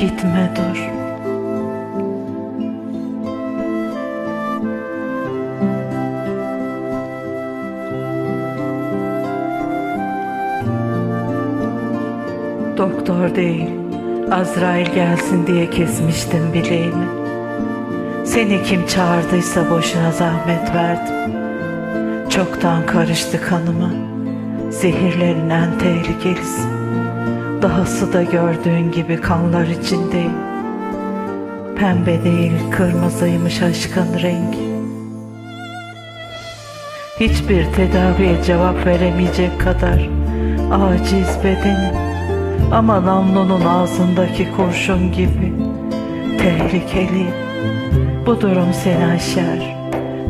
gitme dur. Doktor değil, Azrail gelsin diye kesmiştim bileğimi. Seni kim çağırdıysa boşuna zahmet verdim. Çoktan karıştı kanıma. Zehirlerin en tehlikelisi. Dahası da gördüğün gibi kanlar içindeyim. Pembe değil kırmızıymış aşkın rengi. Hiçbir tedaviye cevap veremeyecek kadar aciz bedenim. Ama namlunun ağzındaki kurşun gibi tehlikeli. Bu durum seni aşar.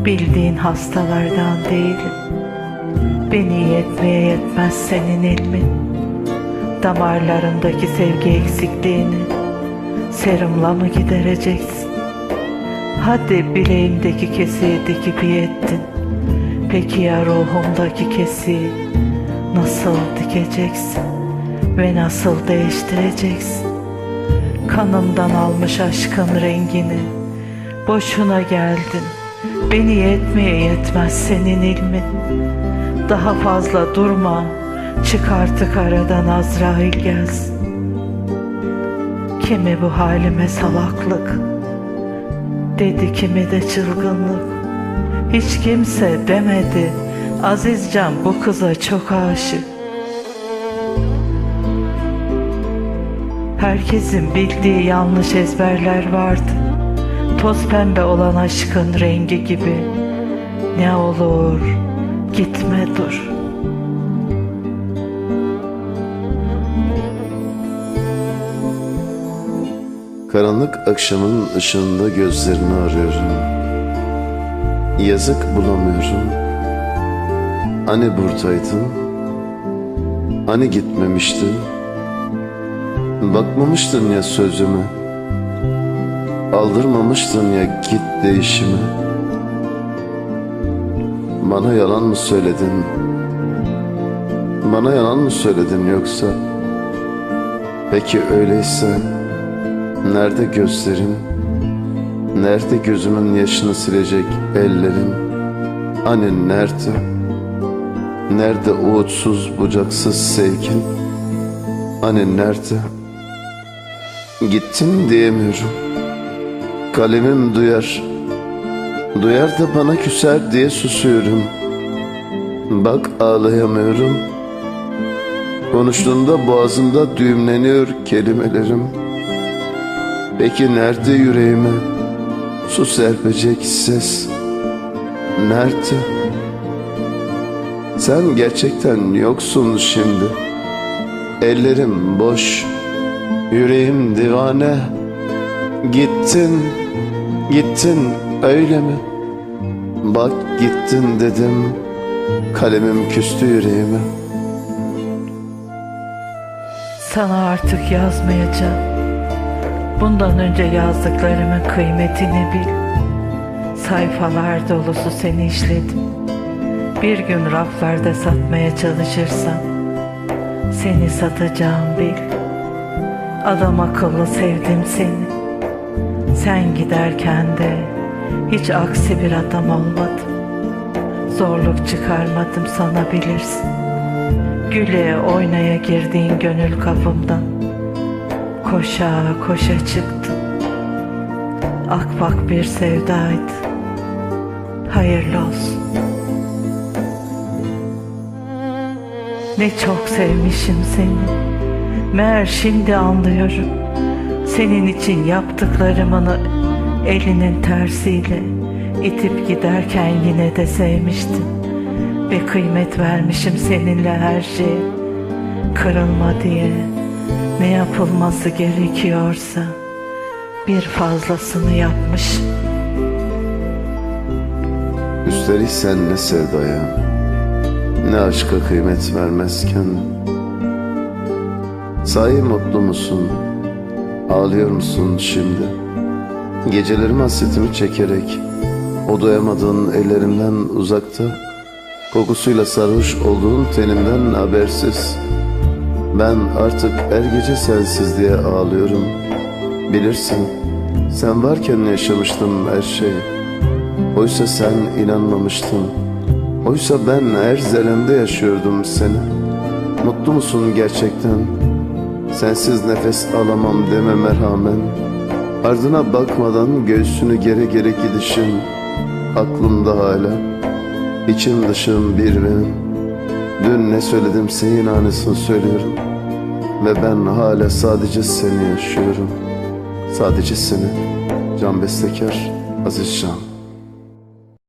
Bildiğin hastalardan değilim. Beni iyi etmeye yetmez senin ilmin. Damarlarımdaki sevgi eksikliğini serumla mı gidereceksin? Hadi bileğimdeki kesiği dikip iyi ettin. Peki ya ruhumdaki kesiği nasıl dikeceksin ve nasıl değiştireceksin? Kanımdan almış aşkın rengini. Boşuna geldin. Beni yetmeye yetmez senin ilmin. Daha fazla durma. Çık artık aradan Azrail gelsin. Kimi bu halime salaklık, dedi kimi de çılgınlık. Hiç kimse demedi, Azizcan bu kıza çok aşık. Herkesin bildiği yanlış ezberler vardı. Toz pembe olan aşkın rengi gibi. Ne olur gitme dur. Karanlık akşamın ışığında gözlerini arıyorum. Yazık bulamıyorum. Hani buradaydın? Hani gitmemiştin? Bakmamıştın ya sözüme. Aldırmamıştın ya git değişime. Bana yalan mı söyledin? Bana yalan mı söyledin yoksa? Peki öyleyse Nerede gözlerin? Nerede gözümün yaşını silecek ellerin? Hani nerede? Nerede umutsuz bucaksız sevgin? Hani nerede? Gittim diyemiyorum. Kalemim duyar. Duyar da bana küser diye susuyorum. Bak ağlayamıyorum. Konuştuğunda boğazımda düğümleniyor kelimelerim. Peki nerede yüreğime su serpecek ses? Nerede? Sen gerçekten yoksun şimdi. Ellerim boş, yüreğim divane. Gittin, gittin öyle mi? Bak gittin dedim, kalemim küstü yüreğime. Sana artık yazmayacağım. Bundan önce yazdıklarımın kıymetini bil. Sayfalar dolusu seni işledim. Bir gün raflarda satmaya çalışırsam seni satacağım bil. Adam akıllı sevdim seni. Sen giderken de hiç aksi bir adam olmadım. Zorluk çıkarmadım sana bilirsin. Güle oynaya girdiğin gönül kapımdan Koşa koşa çıktım. Akbak bir sevdaydı. Hayırlı olsun. Ne çok sevmişim seni. Meğer şimdi anlıyorum. Senin için yaptıklarımını Elinin tersiyle itip giderken yine de sevmiştim. Ve kıymet vermişim seninle her şeye. Kırılma diye ne yapılması gerekiyorsa bir fazlasını yapmış. Üstelik sen ne sevdaya, ne aşka kıymet vermezken Sahi mutlu musun, ağlıyor musun şimdi? Gecelerimi hasretimi çekerek O doyamadığın ellerimden uzakta Kokusuyla sarhoş olduğun tenimden habersiz Ben artık er gece sensiz diye ağlıyorum. Bilirsin sen varken yaşamıştım her şeyi Oysa sen inanmamıştın. Oysa ben Erzelem'de yaşıyordum seni. Mutlu musun gerçekten? Sensiz nefes alamam dememe rağmen Ardına bakmadan göğsünü gere gere gidişin Aklımda hala İçim dışım bir benim Dün ne söyledimse yine aynısını söylüyorum Ve ben hala sadece seni yaşıyorum. Sadece seni Can Bestekar Aziz Can